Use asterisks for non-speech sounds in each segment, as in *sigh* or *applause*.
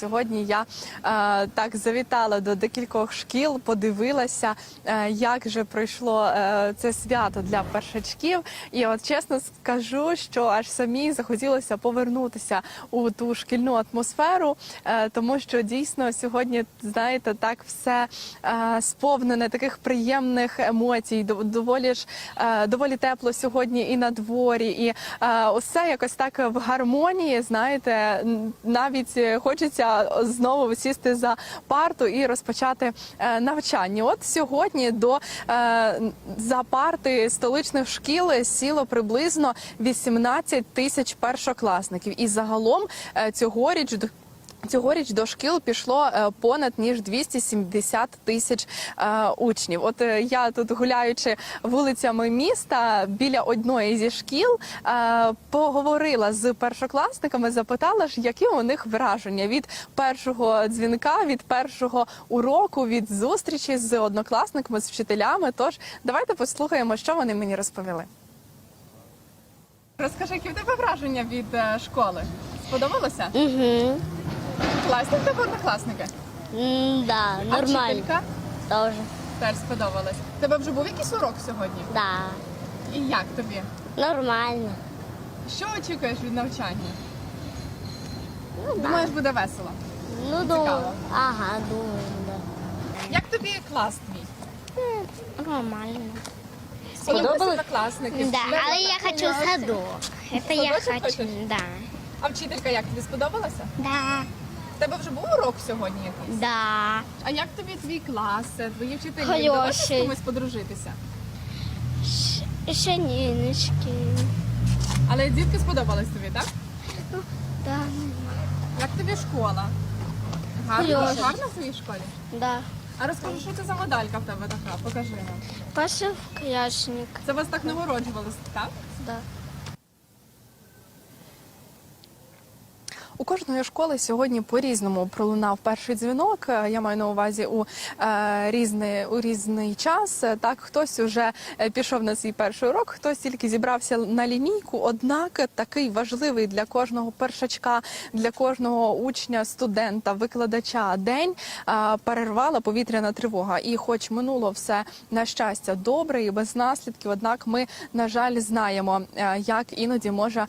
Сьогодні я е, так завітала до декількох шкіл, подивилася, е, як же пройшло е, це свято для першачків. І от чесно скажу, що аж самі захотілося повернутися у ту шкільну атмосферу, е, тому що дійсно сьогодні, знаєте, так все е, сповнене таких приємних емоцій. Доволі ж е, доволі тепло сьогодні і на дворі, і е, усе якось так в гармонії. Знаєте, навіть е, хочеться знову сісти за парту і розпочати е, навчання. От сьогодні до е, за парти столичних шкіл сіло приблизно 18 тисяч першокласників, і загалом е, цьогоріч Цьогоріч до шкіл пішло е, понад ніж 270 тисяч е, учнів. От е, я тут гуляючи вулицями міста біля одної зі шкіл, поговорила з першокласниками, запитала ж, які у них враження від першого дзвінка, від першого уроку, від зустрічі з однокласниками, з вчителями. Тож давайте послухаємо, що вони мені розповіли. Розкажи, які в тебе враження від школи? Сподобалося? Угу. Класні в тебе однокласники? Да, А нормально. вчителька Тоже. теж сподобалась. Тебе вже був якийсь урок сьогодні? Да. І як тобі? Нормально. Що очікуєш від навчання? Ну, Думаєш, буде весело. Ну, думаю. Ага, думаю, да. Як тобі клас твій? Нормально. Сподобалися однокласники? Да, Вчителя? але я хочу садок. Это я хочу. хочеш? Да. А вчителька як тобі сподобалася? Да. В тебе вже був урок сьогодні якийсь? Да. А як тобі твій клас, твої вчителі? Хороший. Вдалося з кимось подружитися? Ще ніночки. Але дітки сподобались тобі, так? Да. Як тобі школа? Гарно, Хороша. гарно в твоїй школі? Да. А розкажи, що це за медалька в тебе така? Покажи нам. Паша Кряшник. Це вас так нагороджували, так? Да. Кожної школи сьогодні по-різному пролунав перший дзвінок. Е, Я маю на увазі у е, різний, у різний час. Е, Так, хтось уже е, пішов на свій перший урок, хтось тільки зібрався на лінійку. Однак такий важливий для кожного першачка, для кожного учня, студента, викладача день е, перервала повітряна тривога. І, хоч минуло все на щастя добре і без наслідків, однак ми на жаль знаємо, як іноді може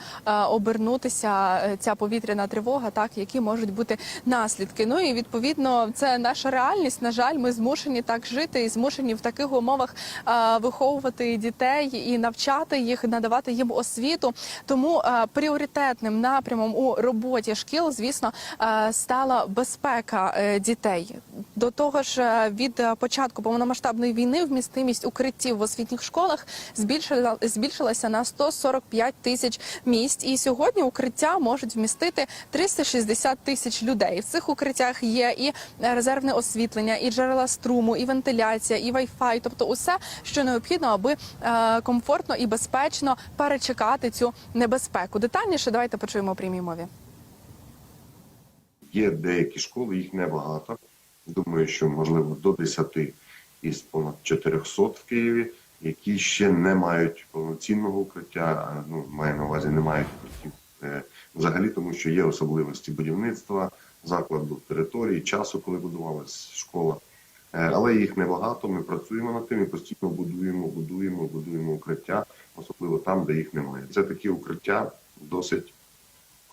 обернутися ця повітряна тривога, так які можуть бути наслідки. Ну і відповідно, це наша реальність. На жаль, ми змушені так жити і змушені в таких умовах е, виховувати дітей і навчати їх, надавати їм освіту. Тому е, пріоритетним напрямом у роботі шкіл, звісно, е, стала безпека е, дітей. До того ж, е, від е, початку повномасштабної війни вмістимість укриттів в освітніх школах збільшила збільшилася на 145 тисяч місць. І сьогодні укриття можуть вмістити 360 тисяч людей. В цих укриттях є і е, резервне освітлення, і джерела струму, і вентиляція, і вайфай, тобто усе, що необхідно, аби комфортно і безпечно перечекати цю небезпеку. Детальніше давайте почуємо прямій мові. Є деякі школи, їх небагато. Думаю, що можливо до 10 із понад 400 в Києві, які ще не мають повноцінного укриття. Ну маю на увазі, не мають е, взагалі, тому що є особливості будівництва, закладу території, часу, коли будувалась школа. Е, Але їх небагато. Ми працюємо над тим і постійно будуємо, будуємо, будуємо укриття, особливо там, де їх немає. Це такі укриття досить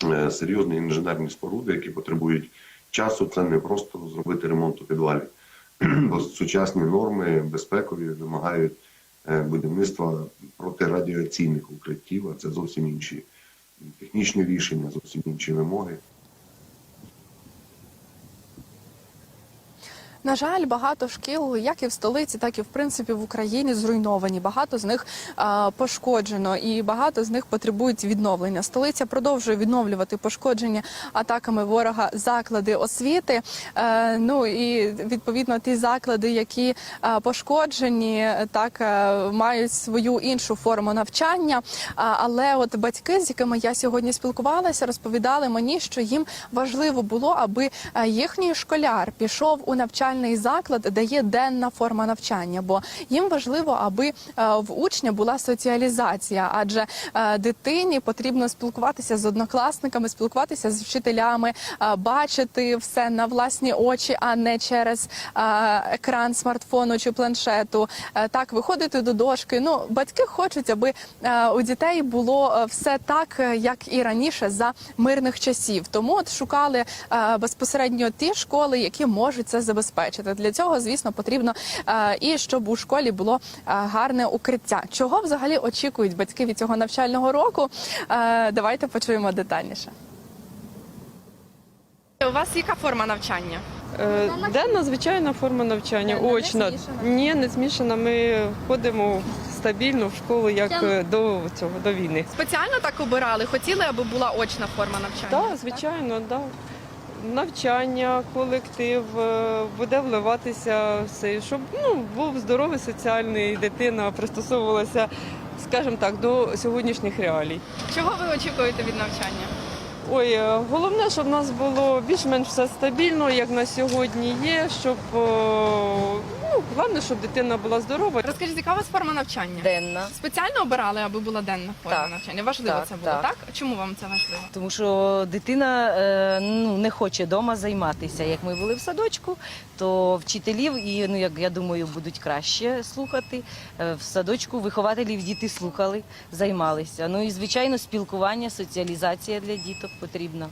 е, серйозні інженерні споруди, які потребують часу. Це не просто зробити ремонт у підвалі, *clears throat* бо сучасні норми безпекові вимагають е, будівництва протирадіаційних укриттів, а це зовсім інші технічні рішення, зовсім інші вимоги. На жаль, багато шкіл, як і в столиці, так і в принципі в Україні зруйновані. Багато з них а, пошкоджено, і багато з них потребують відновлення. Столиця продовжує відновлювати пошкоджені атаками ворога заклади освіти. Е, ну і відповідно ті заклади, які е, пошкоджені, так е, мають свою іншу форму навчання. А, але от батьки, з якими я сьогодні спілкувалася, розповідали мені, що їм важливо було, аби їхній школяр пішов у навчальний навчальний заклад, де є денна форма навчання, бо їм важливо, аби е, в учня була соціалізація, адже е, дитині потрібно спілкуватися з однокласниками, спілкуватися з вчителями, е, бачити все на власні очі, а не через екран смартфону чи планшету. Так, виходити до дошки. Ну, батьки хочуть, аби у дітей було все так, як і раніше за мирних часів. Тому от шукали безпосередньо ті школи, які можуть це забезпечити. Для цього, звісно, потрібно е, і щоб у школі було е, гарне укриття. Чого взагалі очікують батьки від цього навчального року? Е, Давайте почуємо детальніше. У вас яка форма навчання? Е, Денна звичайна форма навчання, Денна, очна. змішана? Ні, не змішана. Ми ходимо стабільно в школу, як до цього до війни. Спеціально так обирали? Хотіли, аби була очна форма навчання? Так, звичайно, да. Навчання, колектив е, буде вливатися все, щоб ну, був здоровий соціальний, дитина пристосовувалася, скажімо так, до сьогоднішніх реалій. Чого ви очікуєте від навчання? Ой, е, головне, щоб в нас було більш-менш все стабільно, як на сьогодні є, щоб е, головне, щоб дитина була здорова. Розкажіть, яка у вас форма навчання? Денна, Спеціально обирали, аби була денна форма Так. навчання. Важливо Так, це було, так. так. Чому вам це важливо? тому що дитина е, ну, не хоче вдома займатися. Як ми були в садочку, то вчителів і ну як я думаю, будуть краще слухати. Е, В садочку вихователів діти слухали, займалися. Ну і звичайно, спілкування, соціалізація для діток потрібна.